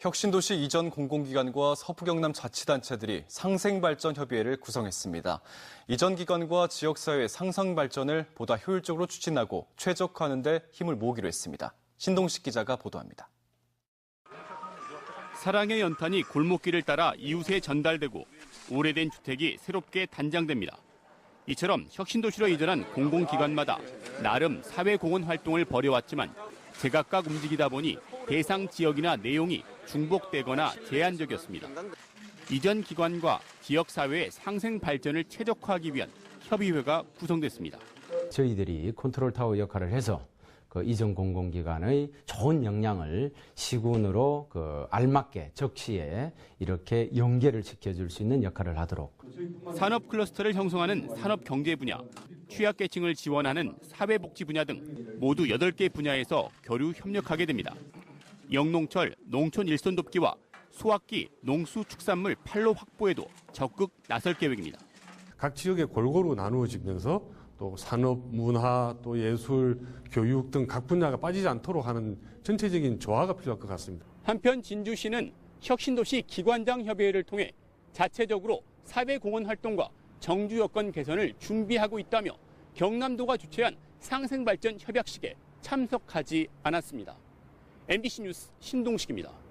혁신도시 이전 공공기관과 서부경남 자치단체들이 상생발전협의회를 구성했습니다. 이전 기관과 지역사회의 상상발전을 보다 효율적으로 추진하고 최적화하는 데 힘을 모으기로 했습니다. 신동식 기자가 보도합니다. 사랑의 연탄이 골목길을 따라 이웃에 전달되고 오래된 주택이 새롭게 단장됩니다. 이처럼 혁신도시로 이전한 공공기관마다 나름 사회공헌 활동을 벌여왔지만 제각각 움직이다 보니 대상 지역이나 내용이 중복되거나 제한적이었습니다. 이전 기관과 지역 사회의 상생 발전을 최적화하기 위한 협의회가 구성됐습니다. 저희들이 컨트롤 타워 역할을 해서 그 이전 공공기관의 좋은 역량을 시군으로 그 알맞게 적시에 이렇게 연계를 시켜줄 수 있는 역할을 하도록 산업 클러스터를 형성하는 산업 경제 분야, 취약계층을 지원하는 사회복지 분야 등 모두 8개 분야에서 교류 협력하게 됩니다. 영농철, 농촌 일손 돕기와 소확기, 농수축산물 판로 확보에도 적극 나설 계획입니다. 각 지역에 골고루 나누어지면서 또 산업, 문화, 또 예술, 교육 등 각 분야가 빠지지 않도록 하는 전체적인 조화가 필요할 것 같습니다. 한편 진주시는 혁신도시 기관장 협의회를 통해 자체적으로 사회공헌 활동과 정주 여건 개선을 준비하고 있다며 경남도가 주최한 상생발전 협약식에 참석하지 않았습니다. MBC 뉴스 신동식입니다.